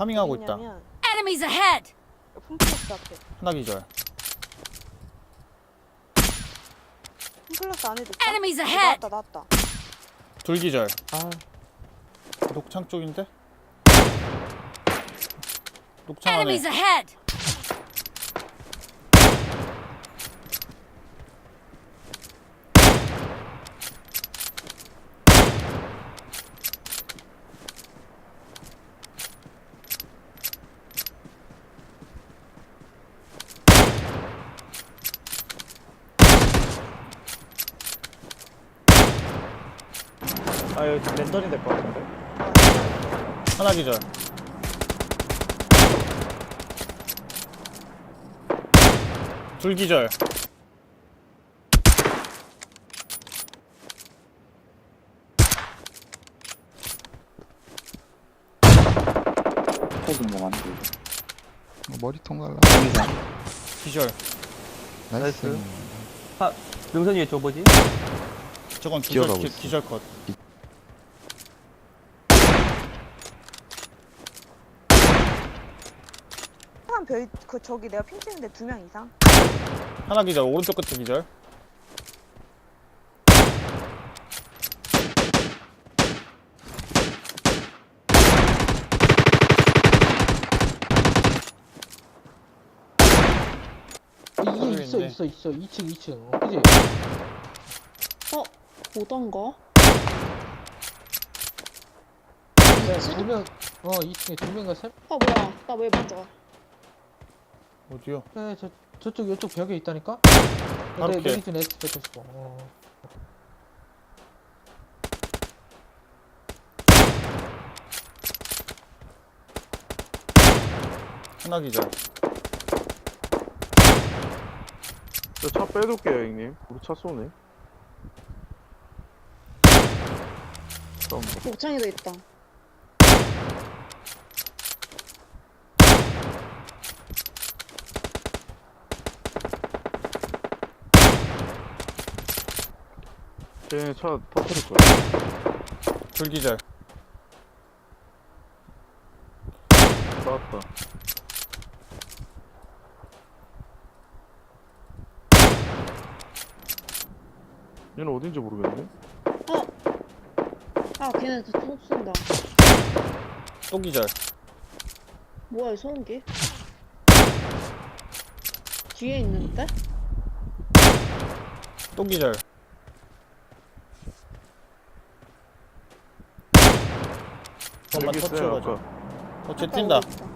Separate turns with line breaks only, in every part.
파밍하고 있다.
Enemies ahead!
홈플러스 앞에.
하나 기절.
홈플러스 안에도 있다.
Enemies
어,
ahead!
나왔다 나왔다.
둘 기절.
아,
녹창 쪽인데? 녹창 안에.
Enemies ahead!
아 여기 좀 랜덤이 될 것 같은데.
하나 기절. 둘 기절.
포도 뭐 만들고
어, 머리통 갈라.
기절.
나이스.
능선이 왜저 뭐지?
저건 기절,
기어가고
기,
있어.
기절 컷.
사람 별, 그 저기 내가 핑 찍는데 두 명 이상.
하나 기절. 오른쪽 끝에 기절.
이게 있어
있네.
있어 있어 2층 2층 어, 그지?
어? 보던가?
두명 어 2층에 두 명과 세
아 뭐야 나 왜 맞아
어디요?
네, 저, 저쪽 이쪽 벽에 있다니까?
바로
근데
피해.
내리준 S 뱉었어 어.
하나 기절.
저 차 빼둘게요 형님 우리 차 쏘네 그럼
목창에도 있다
쟤네 차 터뜨릴 거야
둘 기절.
나왔다 얘는 어딘지 모르겠네
아 걔네 다총 쏜다
또 기절.
뭐야 이 소음기 뒤에 있는데?
또 기절. 잠깐만
여기 있어요
터치해가지고. 터치
아까
뛴다.
여기 있다.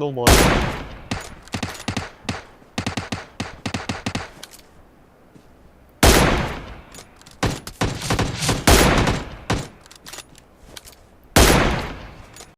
너무 멀어.